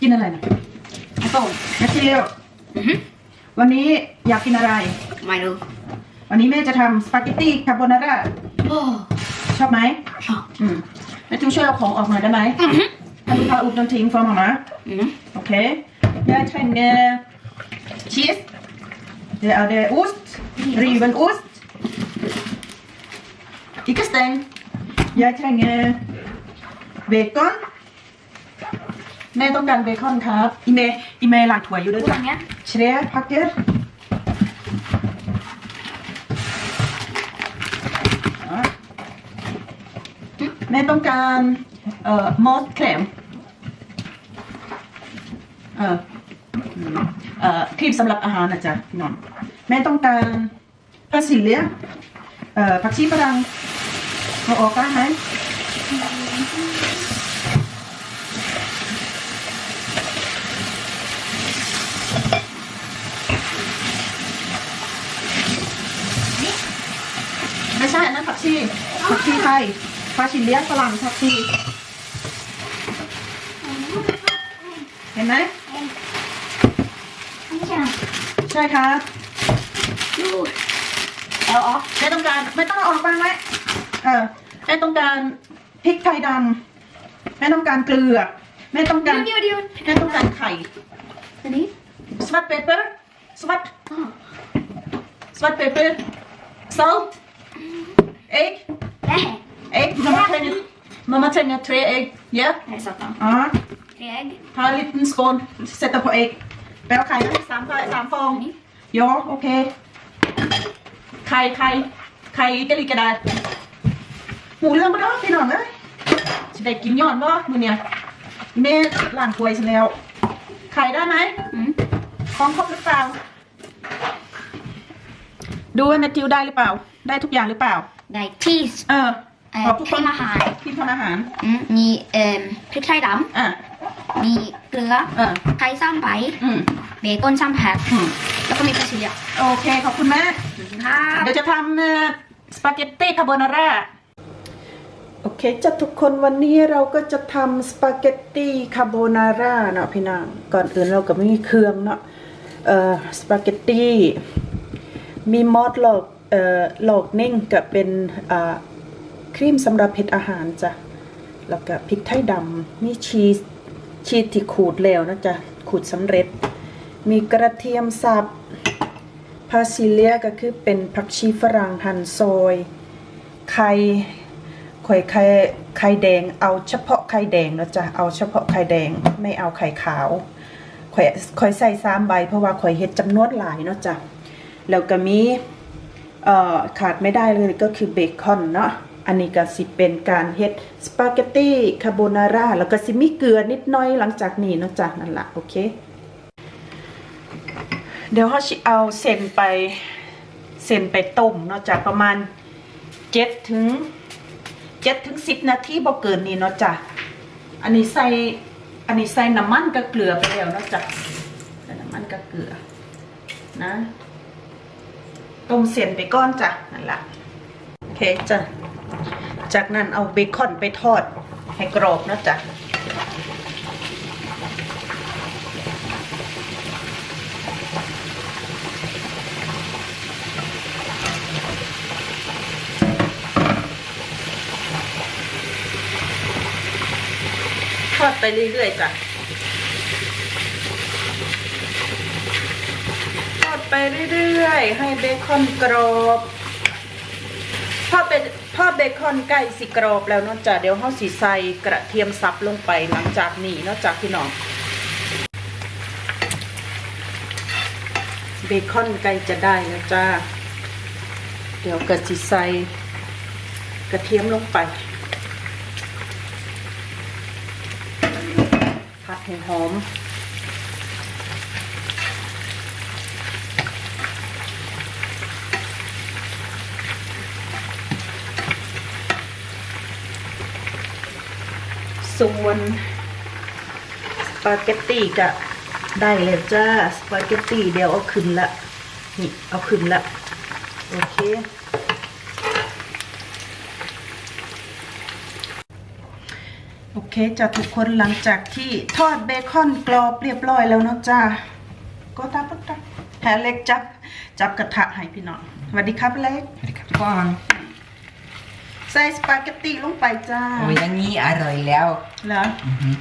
กินอะไรนะส้มแมทธิวอือฮึวันนี้อยากกินอะไร ไม่รู้วันนี้แม่จะทำสปาเกตตี้คาโบนาร่าโอ้ชอบไหมชอบอืมแมทธิวช่วยเอาของออกหน่อยได้ไหมอือฮึ Kan du ta upp någonting för mamma? อือฮึ Okej. Jag tränger cheese. Det är det ost. Riven ost. Ikke stäng. Jag tränger bacon. แม่ต้องการเบคอนครับ อีเมย์อีเมย์หลังถั่วอยู่ด้วยพูดอจ้ะย่างเงี้ย Tre packer. Ja. แม่ต้องการเอ่อมอสแครมเอ่ออืมเอ่อครีมสำหรับอาหารนะจ๊ะพี่น้องแม่ต้องการพาซิเลียเอ่อผักชีฝรั่งเอาออกได้ไหมไม่ใช่อันนั้นผักชีผักชีไทยพาซิเลียฝรั่งผักชีเห็นไหมไม่ใช่ใช่ครับดูเอาออกไม่ต้องการไม่ต้องเอาออกบ้างไหมเออแม่ต้องการพริกไทยดำแม่ต้องการเกลือแม่ต้องเดี๋กายรวเดี๋ยวเดี๋ยวแม่ต้องการไข่อันนี้สวัสดเปเปอร์สวัสดอ๋อสวัสดเปเปอร์ salt egg แม่ egg mamma tränger mamma tränger tre egg ja ไหนสักต่อ ja เรียก ta en liten skål sätta på ägg แปลว่าไข่นะสามฟองสามฟองอันนี้ Ja, okej. Kaj, kaj. Kaj ikke like der. หมูเรื่องมาด้วยพี่น้องเอ้ยจะได้กินย้อนบ่มื้อเนี่ยแม่ล้างถ้วยซะแล้ว ไข่ได้ไหมอืมของครบหรือเปล่า ดูว่าแมทธิวได้หรือเปล่า ได้ทุกอย่างหรือเปล่า ได้ชีสเออเอ่อขอบทุกคนทำอาหารที่ทำอาหาร อืมมีเอ่อพริกไทยดอะำมีเกลือเออไข่ซ้ำใบอืมเบคอนซ้ำแพ็คอืมแล้วก็มีกระเทียมโอเค ขอบคุณแม่ครับ เดี๋ยวจะทำเอ่อสปาเกตตี้คาโบนาร่า โอเคจ้ะทุกคนวันนี้เราก็จะทำสปาเกตตี้คาโบนาร่าเนาะพี่นางก่อนอื่นเราก็ไม่มีเครื่องเนาะเอ่อสปาเกตตี้มีมอสหลอกเอ่อ หลอกเน่งกับเป็นครีมสำหรับเผ็ดอาหารจ้ะ แล้วก็พริกไทยดำมีชีสชีสที่ขูดแล้วนะจ๊ะ ขูดสำเร็จ มีกระเทียมสับพาซิเลียก็คือเป็นผักชีฝรั่งหั่นซอย ไข่ข่อยไข่ไข่แดง เอาเฉพาะไข่แดงนะจ๊ะ เอาเฉพาะไข่แดง ไม่เอาไข่ขาวข่อยข่อยใส่สามใบเพราะว่าข่อยเฮ็ดจำนวนหลายเนาะจ๊ะ แล้วก็มี เอ่อขาดไม่ได้เลยก็คือเบคอนเนาะอันนี้ก็สิเป็นการเฮ็ดสปาเกตตี้คาโบนาร่าแล้วก็สิมีเกลือนิดหน้อยหลังจากนี้เนาะจ๊ะนั่นละโอเค เดี๋ยวเขาสิเอาเส้นไปเส้นไปต้มเนาะจ้ะประมาณเจ็ดถึงเจ็ดถึงสิบนาทีบ่เกินนี้เนาะจ้ะอันนี้ใส่อันนี้ใส่น้ำมันกับเกลือไปแล้วเนาะจ้ะใส่น้ำมันกับเกลือนะ ต้มเส้นไปก้อนจ้ะนั่นละโอเคจ้ะจากนั้นเอาเบคอนไปทอดให้กรอบนะจ้ะทอดไปเรื่อยๆจ้ะ ทอด ไปเรื่อยๆ ให้เบคอนกรอบทอเป็นทอเบคอนใกล้สิกรอบแล้วเนาะจ้ะเดี๋ยวเขาสีใส่กระเทียมสับลงไปหลังจากนี้เนาะจ้ะพี่น้องเบคอนใกล้จะได้แล้วจ้าเดี๋ยวกระสีใส่กระเทียมลงไป ผัดให้หอม ส่วนสปาเกตตี้ก็ได้เลยจ้าสปาเกตตี้เดี๋ยวเอาขึ้นละนี่เอาขึ้นละโอเคโอเคจ้ะทุกคนหลังจากที่ทอดเบคอนกรอบเรียบร้อยแล้วเนาะจ้าก็ตาปักตาแฮเล็กจับจับกระทะให้พี่น้องสวัสดีครับเล็กสวัสดีครับทุกคน ใส่สปาเกตตีลงไปจ้าโอ้ยอย่างนี้อร่อยแล้วเหรออือหือ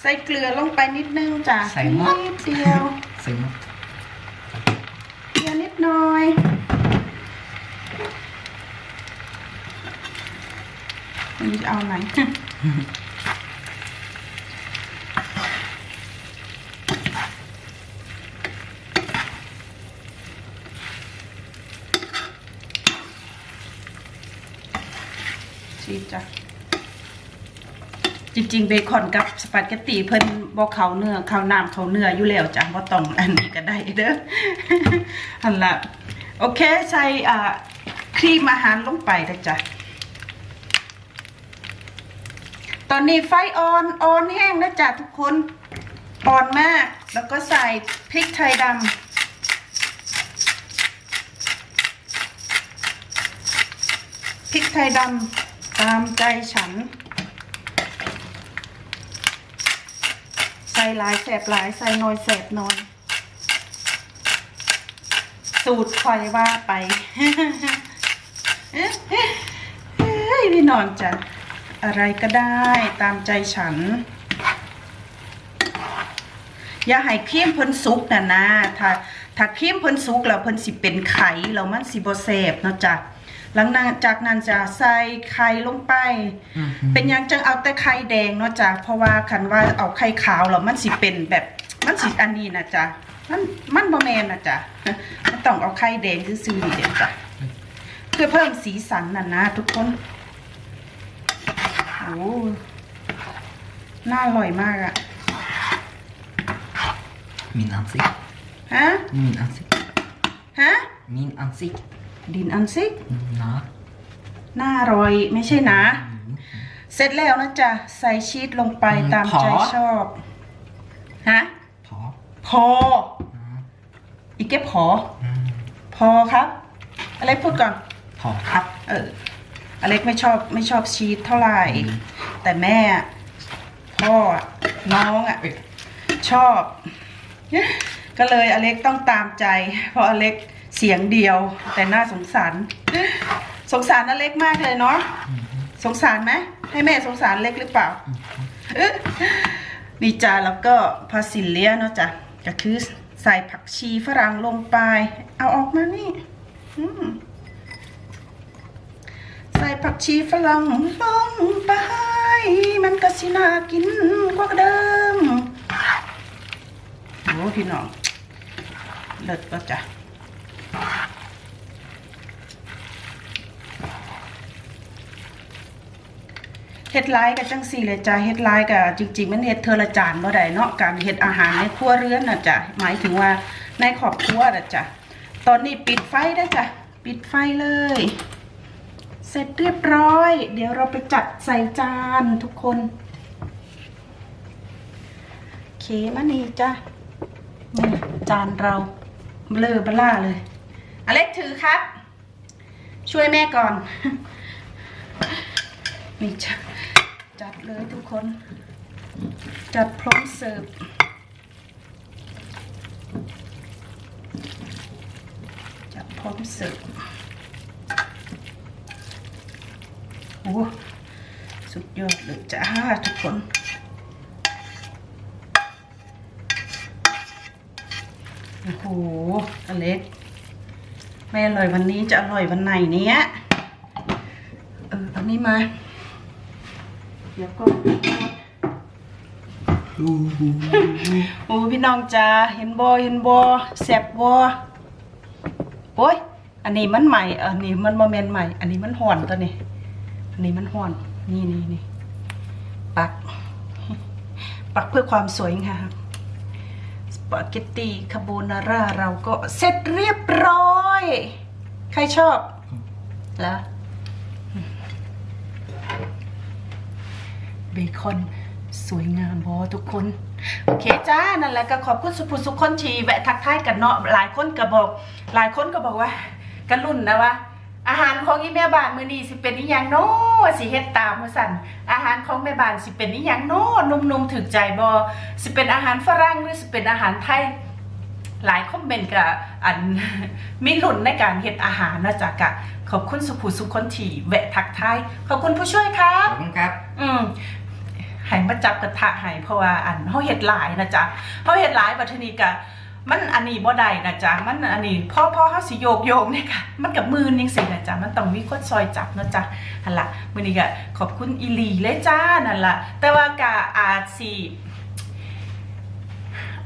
ใส่เกลือลงไปนิดนึงจ้ะใส่หมด นิดเดียวซึ้งเกลือนิดหน่อย มันจะเอาไหน จ้ะจริงๆเบคอนกับสปาเกตตีเพิ่นบ่เขาเนื้อเขาน้ำเขาเนื้ออยู่แล้วจ้ะบ่าต้องอันนี้ก็ได้เด้ออันละโอเคใส่อ่าครีมอาหารลงไปนะจ้ะตอนนี้ไฟออนออนแห้งนะจ๊ะทุกคนอ่อนมาก แล้วก็ใส่พริกไทยดำพริกไทยดำ ตามใจฉัน ใส่หลายแสบหลายใส่น้อยแสบน้อย สูตรคอยว่าไปเฮ้ยพี่นอนจ้ะอะไรก็ได้ตามใจฉัน อย่าให้ครีมเพิ่นสุกนะนะถ้าถ้าครีมเพิ่นสุกแล้วเพิ่นสิเป็นไข่แล้วมันสิบ่แซ่บเนาะจ้ะ หลังจากนั้นจะใส่ไข่ลงไปอือหือเป็นหยังจังเอาแต่ไข่แดงเนาะจ้ะเพราะว่าคันว่าเอาไข่ขาวแล้วมันสิเป็นแบบมันสิอันนี้นะจ๊ะมันมันบ่แม่นนะจ๊ะมันต้องเอาไข่แดงซื่อๆนี่เด้อจ้ะเพื่อเพิ่มสีสันน่ะนะทุกคนโอ้น่าอร่อยมากอะ Min ansikt. ฮะ Min ansikt. ฮะ Min ansikt. ดินอันซิก Na. น่าอร่อยไม่ใช่นะ เสร็จแล้วนะจ๊ะ ใส่ชีสลงไปอืมตามขอใจชอบ ฮะ Pa. พอ อีกแค่พอ Mm. พอครับ อะไรพูดก่อน Pa. ครับ เออ อเล็กไม่ชอบไม่ชอบชีสเท่าไหร่อืมแต่แม่อะพ่ออะน้องอะ ชอบ ก็เลยอเล็กต้องตามใจ เพราะอเล็ก เสียงเดียว แต่น่าสงสาร สงสารอเล็กมากเลยเนาะสงสารไหมให้แม่สงสารเล็กหรือเปล่านี่จ้าแล้วก็พาซิเลียเนาะจ้ะก็คือใส่ผักชีฝรั่งลงไป เอาออกมานี่ใส่ผักชีฝรั่งลงไป มันก็สิน่ากินกว่าเดิมโอ้พี่น้องเลิศก็จ้ะ ฮ็ดไลฟ์กับจังสี่เลยจ้ะเฮ็ดไลฟ์กับจริง ๆ มันเฮ็ดเทอละจานบ่ได้เนาะการเฮ็ดอาหารในครัวเรือนน่ะจ้ะหมายถึงว่าในครอบครัวน่ะจ้ะตอนนี้ปิดไฟได้จ้ะปิดไฟเลย เสร็จเรียบร้อย เดี๋ยวเราไปจัดใส่จานทุกคนเคมานี่จ้ะนี่จานเราเบลอเบล่าเลยอเล็กถือครับ ช่วยแม่ก่อนนี่จ้ะ จัดเลยทุกคน จัดพร้อมเสิร์ฟจัดพร้อมเสิร์ฟโอ้สุดยอดเลยจ้าทุกคนโอ้โหอเล็กไม่อร่อยวันนี้จะอร่อยวันไหนเนี้ยเออเอานี่มา เดี๋ยวก็โอ้พี่น้องจ้าเห็นบอเห็นบอแสบบอโอ้ยอันนี้มันใหม่ อันนี้มันโมเมนใหม่ อันนี้มันห่อนตัวนี้ อันนี้มันห่อน นี่นี่นี่ปัก ปักเพื่อความสวยงามสปาเกตตีคาโบนาร่าเราก็เสร็จเรียบร้อย ใครชอบแล้ว เบคอนสวยงามพอทุกคน โอเคจ้า นั่นแหละก็ขอบคุณสุภุสุขคนทีแวะทักทายกันเนาะหลายคนก็บอก หลายคนก็บอกว่า กันรุ่นนะว่า อาหารของอีแม่บ้านมื้อนี้สิเป็นอีหยังเนาะสิเฮ็ดตามว่าซั่นอาหารของแม่บ้านสิเป็นอีหยังเนาะนุ่มๆถึกใจบ่สิเป็นอาหารฝรั่งหรือสิเป็นอาหารไทยหลายคอมเมนต์กับอันมีหลุนในการเฮ็ดอาหารเนาะจ๊ะกะขอบคุณสุภูสุคนที่แวะทักทายขอบคุณผู้ช่วยครัขบอบคุณครับ อืม ให้มาจับกระทะให้เพราะว่าอันเฮาเฮ็ดหลายนะจ๊ะเฮาเฮ็ดหลายบัดทีนี้ก็มันอันนี้บ่ได้นะจ๊ะมันอันนี้พ่อพ่อเฮาสิโยกโยกเนี่ยค่ะมันกับมือจังซี่นะจ๊ะมันต้องมีคนซอยจับนะจ๊ะหั่นละมือนี้ก็ขอบคุณอีลีเลยจ้านั่นละแต่ว่าก็อาจสิ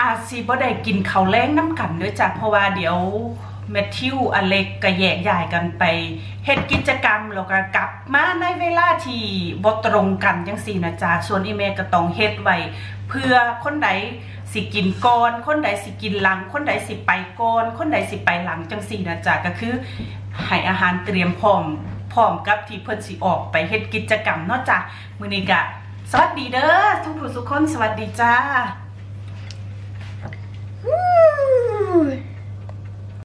อาจสิบ่ได้กินข้าวแรงน้ำกันเด้วยจ้ะเพราะว่าเดี๋ยว แมทธิวอเล็กกะแยกย้ายกันไปเฮ็ดกิจกรรมแล้วก็กลับมาในเวลาที่บ่ตรงกันจังซี่นะจ๊ะส่วนอีเมก็ต้องเฮ็ดไว้เพื่อคนใดสิกินก่อนคนใดสิกินหลัง คนใดสิไปก่อนคนใดสิไปหลังจังซี่นะจ๊ะก็คือให้อาหารเตรียมพร้อมพร้อมกับที่เพิ่นสิออกไปเฮ็ดกิจกรรมเนาะจ้ะมื้อนี้ก็สวัสดีเด้อทุกผู้ทุกคนสวัสดีจ้า Ooh.